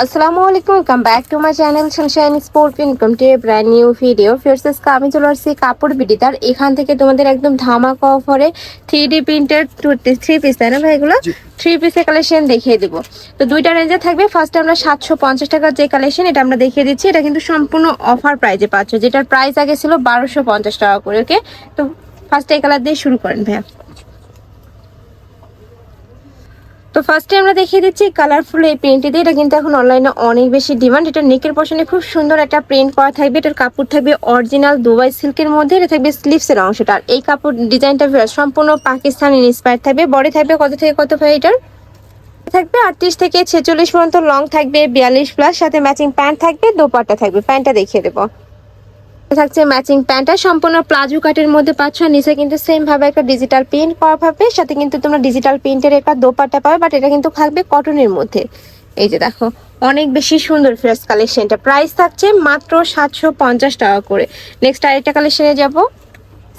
আসসালামু আলাইকুম welcome back to my channel sunshine sport income to a brand new video ফিরসেস আমি চলে আসছি কাপড় বিডিতার এখান থেকে তোমাদের একদম ধামাকা অফারে three D printed three piece তাই না ভাই এগুলো? থ্রি পিসের কালেকশন দেখিয়ে দিব। তো দুইটা রেঞ্জে থাকবে। ফার্স্টে আমরা সাতশো পঞ্চাশ টাকার যে কালেকশন এটা আমরা দেখিয়ে দিচ্ছি। এটা কিন্তু সম্পূর্ণ অফার প্রাইজে পাচ্ছ। যেটার প্রাইস আগে ছিল বারোশো পঞ্চাশ টাকা করে ওকে তো ফার্স্টে এই কালার দিয়ে শুরু করেন ভাইয়া। তো ফার্স্টে আমরা দেখিয়ে দিচ্ছি কালারফুল এই প্রিন্টটি এটা কিন্তু এখন অনলাইনে অনেক বেশি ডিমান্ড এটা নেকের পশনে খুব সুন্দর একটা প্রিন্ট করা থাকবে। এটার কাপড় থাকবে অরিজিনাল দুবাই সিল্কের মধ্যে। এটা থাকবে স্লিভসের অংশটা। আর এই কাপড় ডিজাইনটা সম্পূর্ণ পাকিস্তানি ইন্সপায়ার থাকবে। বডি থাকবে কত থেকে কত ভাই এটার? থাকবে আটত্রিশ থেকে ছেচল্লিশ পর্যন্ত লং থাকবে, বিয়াল্লিশ প্লাস সাথে ম্যাচিং প্যান্ট থাকবে, দোপাট্টা থাকবে। প্যান্টটা দেখিয়ে দেবো। থাকছে ম্যাচিং প্যান্টটা। সম্পূর্ণ প্লাজো কাটের মধ্যে পাচ্ছ। নিচে কিন্তু সেম ভাবে একটা ডিজিটাল প্রিন্ট করা পাবে সাথে কিন্তু তোমরা ডিজিটাল প্রিন্টের একটা দোপাট্টা পাবে বাট এটা কিন্তু থাকবে কটনের মধ্যে। এই যে দেখো, অনেক বেশি সুন্দর ফ্রেশ কালেকশনটা প্রাইস থাকছে মাত্র সাতশো পঞ্চাশ টাকা করে। নেক্সট আরেকটা কালেকশনে যাব।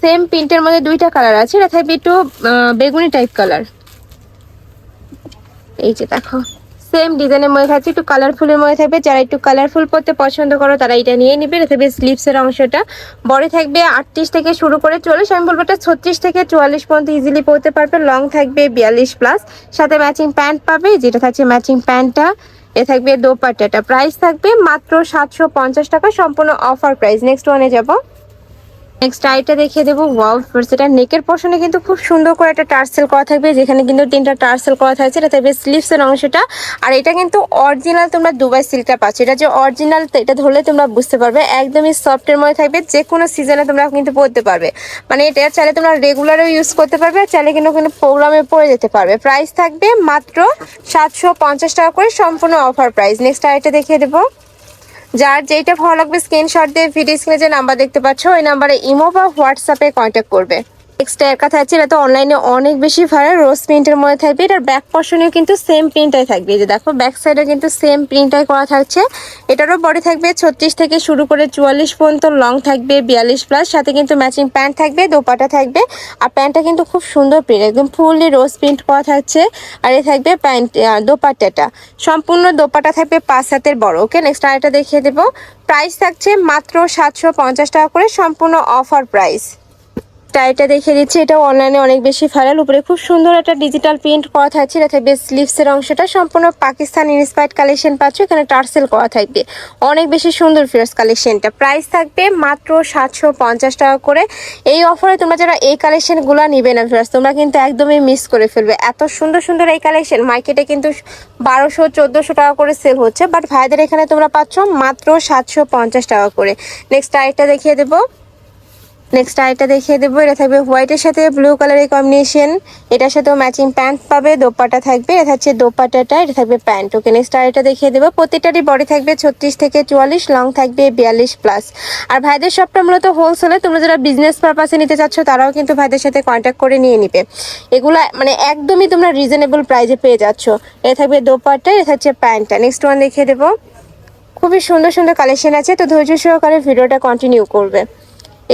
সেম প্রিন্টের মধ্যে দুইটা কালার আছে। এটা থাকবে একটু বেগুনি টাইপ কালার এই যে দেখো। সেম ডিজাইনের মধ্যে থাকছে একটু কালারফুলের মধ্যে থাকবে। যারা একটু কালারফুল পড়তে পছন্দ করো, তারা এটা নিয়ে নিবে। থাকবে স্লিপসের অংশটা। বড় থাকবে আটত্রিশ থেকে শুরু করে চল্লিশ, আমি বলব এটা ছত্রিশ থেকে চুয়াল্লিশ পর্যন্ত ইজিলি পড়তে পারবে। লং থাকবে বিয়াল্লিশ প্লাস সাথে ম্যাচিং প্যান্ট পাবে, যেটা থাকছে ম্যাচিং প্যান্টটা এ থাকবে দোপাট্টাটা। প্রাইস থাকবে মাত্র সাতশো পঞ্চাশ টাকা, সম্পূর্ণ অফার প্রাইস নেক্সট ওয়ানে যাব। নেক্সট আইটা দেখিয়ে দেবো ওয়াও এটা নেকের পশনে কিন্তু খুব সুন্দর করে একটা টার্সেল করা থাকবে, যেখানে কিন্তু তিনটা টার্সেল করা থাকছে, এটা থাকবে স্লিভসের অংশটা। আর এটা কিন্তু অরিজিনাল তোমরা দুবাই সিল্কটা পাচ্ছ, এটা যে অরিজিনাল এটা ধরলে তোমরা বুঝতে পারবে, একদমই সফটের মধ্যে থাকবে যে কোনো সিজনে তোমরা কিন্তু পরতে পারবে। মানে এটা চাইলে তোমরা রেগুলারও ইউজ করতে পারবে, আর চাইলে কিন্তু কিন্তু প্রোগ্রামে পরে যেতে পারবে। প্রাইস থাকবে মাত্র সাতশো পঞ্চাশ টাকা করে, সম্পূর্ণ অফার প্রাইস নেক্সট আইটা দেখিয়ে দেবো। যার যেটা ভালো লাগবে স্ক্রিনশট দিয়ে ভিডিও স্ক্রিনে যে নাম্বার দেখতে পাচ্ছ, ওই নাম্বারে ইমো বা হোয়াটসঅ্যাপে কন্ট্যাক্ট করবে। নেক্সট এর কথা এটা তো অনলাইনে অনেক বেশি ভাড়া রোজ প্রিন্টের মধ্যে থাকবে। এটার ব্যাক পশনেও কিন্তু সেম প্রিন্টটাই থাকবে। যে দেখো ব্যাক সাইডে কিন্তু সেম প্রিন্টটাই করা থাকছে। এটারও বডি থাকবে ছত্রিশ থেকে শুরু করে চুয়াল্লিশ পর্যন্ত লং থাকবে, বিয়াল্লিশ প্লাস সাথে কিন্তু ম্যাচিং প্যান্ট থাকবে, দোপাটা থাকবে। আর প্যান্টটা কিন্তু খুব সুন্দর প্রিন্ট একদম ফুললি রোজ প্রিন্ট করা থাকছে। আর এ থাকবে প্যান্ট দোপাটাটা সম্পূর্ণ দোপাটা থাকবে পাঁচ হাতের বড় ওকে নেক্সট আরেকটা দেখিয়ে দেবো। প্রাইস থাকছে মাত্র সাতশো পঞ্চাশ টাকা করে, সম্পূর্ণ অফার প্রাইস টাইটা দেখিয়ে দিচ্ছি। এটা অনলাইনে অনেক বেশি ভাইরাল উপরে খুব সুন্দর একটা ডিজিটাল প্রিন্ট করা থাকছে। এটা থাকবে স্লিভসের অংশটা সম্পূর্ণ পাকিস্তান ইন্সপায়ার্ড কালেকশন পাচ্ছ। এখানে টার্সেল করা থাকবে। অনেক বেশি সুন্দর ফিয়ার্স কালেকশনটা প্রাইস থাকবে মাত্র সাতশো পঞ্চাশ টাকা করে। এই অফারে তোমরা যারা এই কালেকশনগুলো নিবে না ফিয়ার্স তোমরা কিন্তু একদমই মিস করে ফেলবে। এত সুন্দর সুন্দর এই কালেকশন মার্কেটে কিন্তু বারোশো, চোদ্দোশো টাকা করে সেল হচ্ছে। বাট ভাইদের এখানে তোমরা পাচ্ছ মাত্র সাতশো পঞ্চাশ টাকা করে। নেক্সট আরেকটা দেখিয়ে দেবো। নেক্সট আরেকটা দেখিয়ে দেবো। এটা থাকবে হোয়াইটের সাথে ব্লু কালারের কম্বিনেশন এটার সাথেও ম্যাচিং প্যান্ট পাবে, দোপাটা থাকবে। এটা হচ্ছে দোপাটাটা, এটা থাকবে প্যান্ট ওকে নেক্সট আরেকটা দেখিয়ে দেবো। প্রত্যেকটারই বডি থাকবে ছত্রিশ থেকে চুয়াল্লিশ লং থাকবে বিয়াল্লিশ প্লাস আর ভাইদের সবটা মূলত হোলসেলে তোমরা যারা বিজনেস পারপাসে নিতে চাচ্ছ, তারাও কিন্তু ভাইদের সাথে কন্ট্যাক্ট করে নিয়ে নিবে। এগুলো মানে একদমই তোমরা রিজনেবল প্রাইসে পেয়ে যাচ্ছ। এটা থাকবে দোপাটা, এটা হচ্ছে প্যান্টটা নেক্সট ওয়ান দেখিয়ে দেবো। খুবই সুন্দর সুন্দর কালেকশন আছে। তো ধৈর্য সহকারে ভিডিওটা কন্টিনিউ করবে।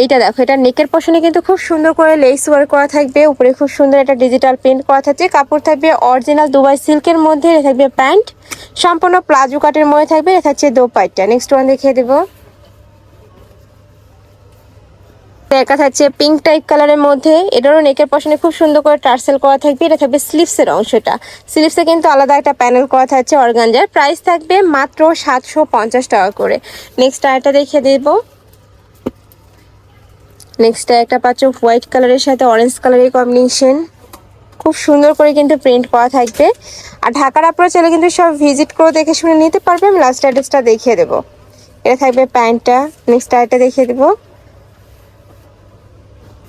এইটা দেখো, এটা নেকের পশনে কিন্তু খুব সুন্দর করে লেস ওয়ার্ক করা থাকবে, উপরে খুব সুন্দর একটা ডিজিটাল প্রিন্ট করা থাকছে, কাপড় থাকবে অরিজিনাল দুবাই সিল্কের মধ্যে থাকবে প্যান্ট, সম্পূর্ণ প্লাজো কাটের মধ্যে থাকবে, এটা থাকছে দোপাইটটা নেক্সট ওয়ান দেখিয়ে দেবো। একা থাকছে পিঙ্ক টাইপ কালারের মধ্যে, এটারও নেকের পশনে খুব সুন্দর করে টার্সেল করা থাকবে, এটা থাকবে স্লিভসের অংশটা। স্লিভসে কিন্তু আলাদা একটা প্যানেল করা থাকছে অর্গানজার প্রাইস থাকবে মাত্র সাতশো পঞ্চাশ টাকা করে। নেক্সট আরেকটা দেখিয়ে দেবো। নেক্সট একটা পাচ্ছ হোয়াইট কালারের সাথে অরেঞ্জ কালারের কম্বিনেশন খুব সুন্দর করে কিন্তু প্রিন্ট করা থাকবে। আর ঢাকার আপনারা চাইলে কিন্তু সব ভিজিট করে দেখে শুনে নিতে পারবে। আমি লাস্ট অ্যাড্রেসটা দেখিয়ে দেবো। এটা থাকবে প্যান্টটা নেক্সট আরেকটা দেখিয়ে দেবো।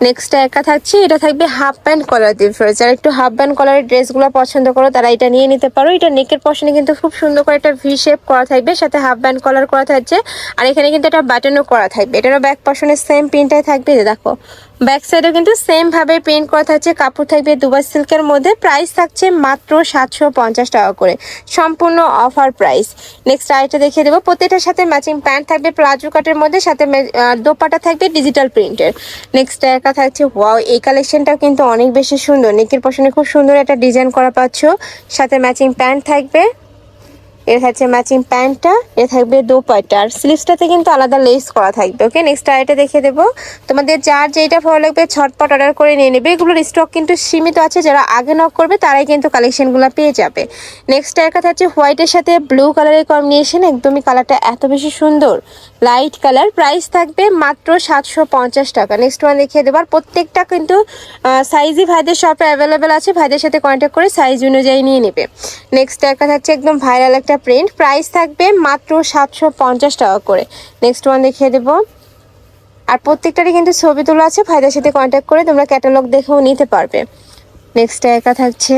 নেক্সট একা থাকছে, এটা থাকবে হাফ প্যান্ট কলার দিয়ে যারা একটু হাফ প্যান্ট কলারের ড্রেসগুলো পছন্দ করো, তারা এটা নিয়ে নিতে পারো। এটা নেকের পশনে কিন্তু খুব সুন্দর করে একটা ভি শেপ করা থাকবে, সাথে হাফ প্যান্ট কলার করা থাকছে। আর এখানে কিন্তু একটা বাটনও করা থাকবে। এটারও ব্যাক পশনে সেম প্রিন্টটাই থাকবে দেখো। ব্যাক সাইডেও কিন্তু সেম ভাবে প্রিন্ট করা থাকছে, কাপড় থাকবে দুবাই সিল্কের মধ্যে প্রাইস থাকছে মাত্র সাতশো পঞ্চাশ টাকা করে। সম্পূর্ণ অফার প্রাইস নেক্সট আরেকটা দেখিয়ে দেবো, প্রত্যেকটার সাথে ম্যাচিং প্যান্ট থাকবে প্লাজো কাটের মধ্যে সাথে দোপাটা থাকবে ডিজিটাল প্রিন্টের নেক্সট একা থাকছে ওয়াও এই কালেকশনটাও কিন্তু অনেক বেশি সুন্দর। নেকের পশনে খুব সুন্দর একটা ডিজাইন করা পাচ্ছ। সাথে ম্যাচিং প্যান্ট থাকবে। এর হচ্ছে ম্যাচিং প্যান্টটা এ থাকবে দোপাট্টা। আর স্লিভসটাতে কিন্তু আলাদা লেস করা থাকবে ওকে নেক্সট আরেকটা দেখে দেবো। তোমাদের যার যেটা ভালো লাগবে, ছটপট অর্ডার করে নিয়ে নেবে। এগুলোর স্টক কিন্তু সীমিত আছে, যারা আগে নক করবে, তারাই কিন্তু কালেকশনগুলো পেয়ে যাবে। নেক্সট এর কথা হচ্ছে হোয়াইটের সাথে ব্লু কালারের কম্বিনেশন একদমই কালারটা এত বেশি সুন্দর। লাইট কালার প্রাইস থাকবে মাত্র সাতশো পঞ্চাশ টাকা। নেক্সট ওয়ান দেখিয়ে দেবো। আর প্রত্যেকটা কিন্তু সাইজই ভাইদের শপে অ্যাভেলেবেল আছে। ভাইদের সাথে কন্ট্যাক্ট করে সাইজ অনুযায়ী নিয়ে নেবে। নেক্সট একটা থাকছে একদম ভাইরাল একটা প্রিন্ট প্রাইস থাকবে মাত্র সাতশো পঞ্চাশ টাকা করে। নেক্সট ওয়ান দেখিয়ে দেবো। আর প্রত্যেকটারই কিন্তু ছবি তোলা আছে ভাইদের সাথে কন্ট্যাক্ট করে তোমরা ক্যাটালগ দেখেও নিতে পারবে। নেক্সট একা থাকছে।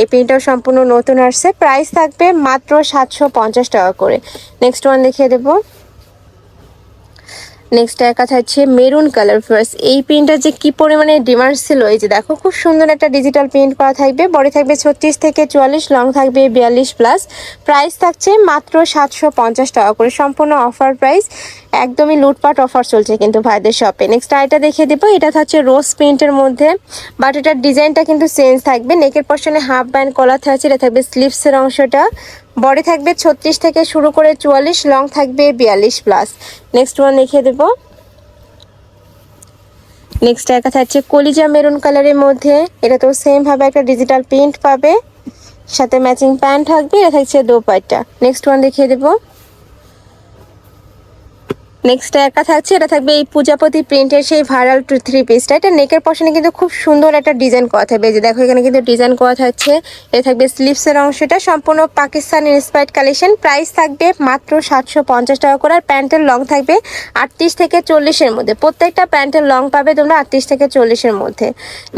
এই প্রিন্টটাও সম্পূর্ণ নতুন আসছে। প্রাইস থাকবে মাত্র সাতশো পঞ্চাশ টাকা করে। নেক্সট ওয়ান দেখিয়ে দেবো। নেক্সট একা থাকছে মেরুন কালার ফার্স্ট এই প্রিন্টটা যে কি পরিমাণে ডিমান্ড ছিল, এই যে দেখো, খুব সুন্দর একটা ডিজিটাল প্রিন্ট করা থাকবে। বডি থাকবে ছত্রিশ থেকে চুয়াল্লিশ লং থাকবে বিয়াল্লিশ প্লাস প্রাইস থাকছে মাত্র সাতশো পঞ্চাশ টাকা করে, সম্পূর্ণ অফার প্রাইস একদমই লুটপাট অফার চলছে কিন্তু ভাইদের শপে নেক্সট আইটা দেখিয়ে দেবো, এটা থাকছে রোজ প্রিন্টের মধ্যে। বাট এটার ডিজাইনটা কিন্তু চেঞ্জ থাকবে। নেকের পশনে হাফ ব্যান্ড কলার থাকছে, এটা থাকবে স্লিভসের অংশটা। বডি থাকবে ছত্রিশ থেকে শুরু করে চুয়াল্লিশ, লং থাকবে বিয়াল্লিশ প্লাস। নেক্সট ওয়ান লিখে দেব। নেক্সট একা থাকছে কলিজা মেরুন কালারের মধ্যে। এটা তো সেমভাবে একটা ডিজিটাল প্রিন্ট পাবে। সাথে ম্যাচিং প্যান্ট থাকবে, এটা থাকছে দোপাট্টা। নেক্সট ওয়ান দেখিয়ে দেবো। নেক্সট একা থাকছে, এটা থাকবে এই পূজাপতি প্রিন্টের সেই ভাইরাল টু থ্রি পিসটা এটা নেকের পশনে কিন্তু খুব সুন্দর একটা ডিজাইন করা থাকবে। যে দেখো, এখানে কিন্তু ডিজাইন করা থাকছে। এটা থাকবে স্লিভসের অংশটা, সম্পূর্ণ পাকিস্তান ইন্সপায়ার্ড কালেকশন প্রাইস থাকবে মাত্র সাতশো পঞ্চাশ টাকা করে, আর প্যান্টের লং থাকবে আটত্রিশ থেকে চল্লিশের মধ্যে। প্রত্যেকটা প্যান্টের লং পাবে তোমরা আটত্রিশ থেকে চল্লিশের মধ্যে।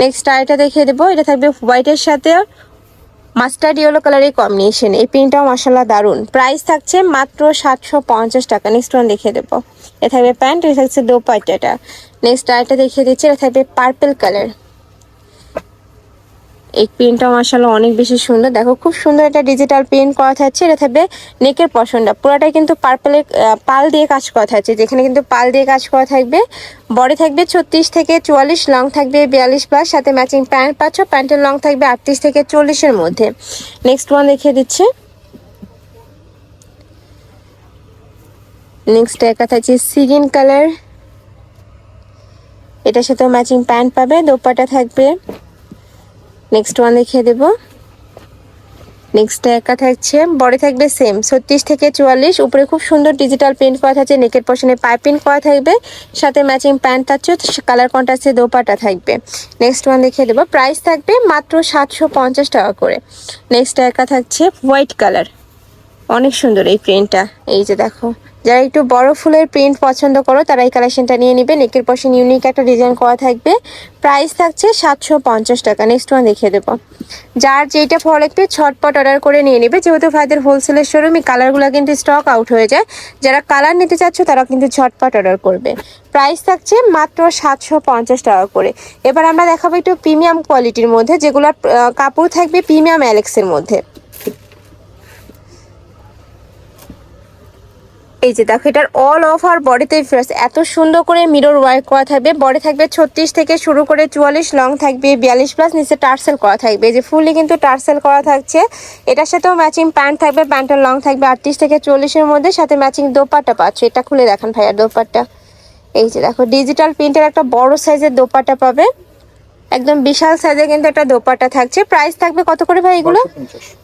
নেক্সট আরেকটা দেখিয়ে দেবো। এটা থাকবে হোয়াইটের সাথে মাস্টার্ড ইয়েলো কালারের কম্বিনেশন এই প্রিন্টটাও মশলা দারুণ। প্রাইস থাকছে মাত্র সাতশো পঞ্চাশ টাকা। নেক্সট ওয়ান দেখিয়ে দেবো। এ থাকবে প্যান্ট এ থাকছে দোপাট্টাটা। নেক্সট আরেকটা দেখিয়ে দিচ্ছে এটা থাকবে পার্পেল কালার এই প্রিন্টটা মাসাল্লাহ অনেক বেশি সুন্দর। দেখো, খুব সুন্দর একটা ডিজিটাল প্রিন্ট করা থাকছে। এটা থাকবে নেকের পশনটা। পুরোটাই কিন্তু পার্পেলের পাল দিয়ে কাজ করা থাকছে। যেখানে কিন্তু পাল দিয়ে কাজ করা থাকবে। বডি থাকবে ছত্রিশ থেকে চুয়াল্লিশ লং থাকবে বিয়াল্লিশ প্লাস সাথে ম্যাচিং প্যান্ট পাচ্ছ। প্যান্টের লং থাকবে আটত্রিশ থেকে চল্লিশের মধ্যে। নেক্সট ওয়ান দেখিয়ে দিচ্ছে। নেক্সট একা থাকছে সিগিন কালার এটার সাথেও ম্যাচিং প্যান্ট পাবে। দোপাটা থাকবে। নেক্সট ওয়ান দেখিয়ে দেব। নেক্সট একা থাকছে বডি থাকবে সেম ছত্রিশ থেকে চুয়াল্লিশ, উপরে খুব সুন্দর ডিজিটাল প্রিন্ট করা থাকছে নেকের পশনে পাইপিং করা থাকবে। সাথে ম্যাচিং প্যান্ট থাকছে কালার কন্ট্রাস্টে দোপাটা থাকবে। নেক্সট ওয়ান দেখিয়ে দেবো প্রাইস থাকবে মাত্র সাতশো পঞ্চাশ টাকা করে। নেক্সট একা থাকছে হোয়াইট কালার অনেক সুন্দর এই প্রিন্টটা এই যে দেখো। যারা একটু বড় ফুলের প্রিন্ট পছন্দ করো, তারা এই কালেকশনটা নিয়ে নিবে। নেকের পাশে ইউনিক একটা ডিজাইন করা থাকবে। প্রাইস থাকছে সাতশো পঞ্চাশ টাকা। নেক্সট ওয়ান দেখিয়ে দেবো। যার যেটা ভালো লাগবে, ছটপট অর্ডার করে নিয়ে নেবে। যেহেতু ভাইদের হোলসেলের শোরুম এই কালারগুলো কিন্তু স্টক আউট হয়ে যায়। যারা কালার নিতে চাচ্ছ তারা কিন্তু ছটপট অর্ডার করবে। প্রাইস থাকছে মাত্র সাতশো পঞ্চাশ টাকা করে। এবার আমরা দেখাবো একটু প্রিমিয়াম কোয়ালিটির মধ্যে। যেগুলোর কাপড় থাকবে প্রিমিয়াম অ্যালেক্সের মধ্যে। এই যে দেখো, এটার অল ওভার বডিতে ফ্রেশ এত সুন্দর করে মিরর ওয়ার্ক করা থাকবে বডি থাকবে ছত্রিশ থেকে শুরু করে চুয়াল্লিশ লং থাকবে বিয়াল্লিশ প্লাস নিচে টার্সেল করা থাকবে। এই যে ফুললি কিন্তু টার্সেল করা থাকছে। এটার সাথেও ম্যাচিং প্যান্ট থাকবে প্যান্টের লং থাকবে আটত্রিশ থেকে চল্লিশের মধ্যে, সাথে ম্যাচিং দোপাট্টা পাচ্ছ। এটা খুলে দেখান ভাইয়া দোপাট্টা। এই যে দেখো ডিজিটাল প্রিন্টের একটা বড় সাইজের দোপাট্টা পাবে। একদম বিশাল সাইজের কিন্তু একটা দোপাট্টা থাকছে। প্রাইস থাকবে কত করে ভাই এগুলো?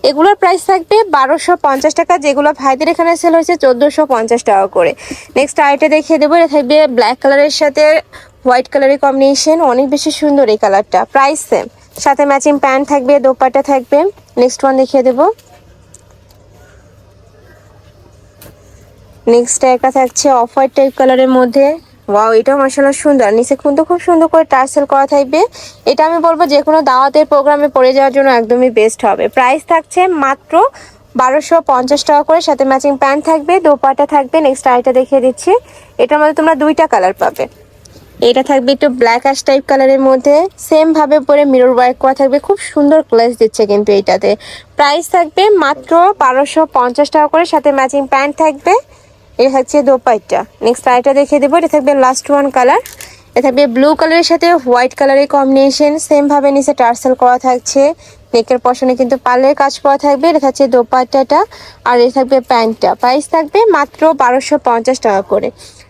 এগুলোর প্রাইস থাকবে বারোশো পঞ্চাশ টাকা যেগুলো ভাইদের এখানে সেল হয়েছে চোদ্দোশো পঞ্চাশ টাকা করে। নেক্সট আইটা দেখিয়ে দেবো এটা থাকবে ব্ল্যাক কালারের সাথে হোয়াইট কালারের কম্বিনেশন অনেক বেশি সুন্দর এই কালারটা প্রাইস সেম সাথে ম্যাচিং প্যান্ট থাকবে দোপাট্টা থাকবে। নেক্সট ওয়ান দেখিয়ে দেবো। নেক্সট একটা থাকছে অফ হোয়াইট টাইপ কালারের মধ্যে। ওয়াও এটা মাসাল্লাহ সুন্দর। নিচে কিন্তু খুব সুন্দর করে টার্সেল করা থাকবে। এটা আমি বলব যে কোনো দাওয়াতের প্রোগ্রামে পড়ে যাওয়ার জন্য একদমই বেস্ট হবে। প্রাইস থাকছে মাত্র বারোশো পঞ্চাশ টাকা করে। সাথে ম্যাচিং প্যান্ট থাকবে দোপাটা থাকবে। নেক্সট আইটা দেখিয়ে দিচ্ছি। এটার মধ্যে তোমরা দুইটা কালার পাবে। এটা থাকবে একটু ব্ল্যাক অ্যাশ টাইপ কালারের মধ্যে। সেম ভাবে পরে মিরর ওয়ার্ক করা থাকবে। খুব সুন্দর ক্লাস দিচ্ছে কিন্তু এইটাতে প্রাইস থাকবে মাত্র বারোশো পঞ্চাশ টাকা করে। সাথে ম্যাচিং প্যান্ট থাকবে। এটা থাকছে দোপাইটা নেক্সট আইটা দেখিয়ে দেবো, এটা থাকবে লাস্ট ওয়ান কালার এটা থাকবে ব্লু কালারের সাথে হোয়াইট কালারের কম্বিনেশন সেম ভাবে নিচে টার্সেল করা থাকছে। নেকের পশনে কিন্তু পার্লের কাজ করা থাকবে, এটা থাকছে দোপাট্টাটা। আর এটা থাকবে প্যান্টটা। প্রাইস থাকবে মাত্র বারোশো পঞ্চাশ টাকা করে।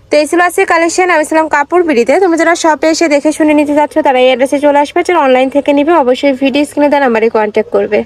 তো এই ছিল আছে কালেকশন আমি ছিলাম কাপড় বিড়িতে। তুমি যারা শপে এসে দেখে শুনে নিতে চাচ্ছ, তারা এই অ্যাড্রেসে চলে আসবে। যারা অনলাইন থেকে নিবে, অবশ্যই ভিডিও স্ক্রিনে দেওয়া নাম্বারে কন্ট্যাক্ট করবে।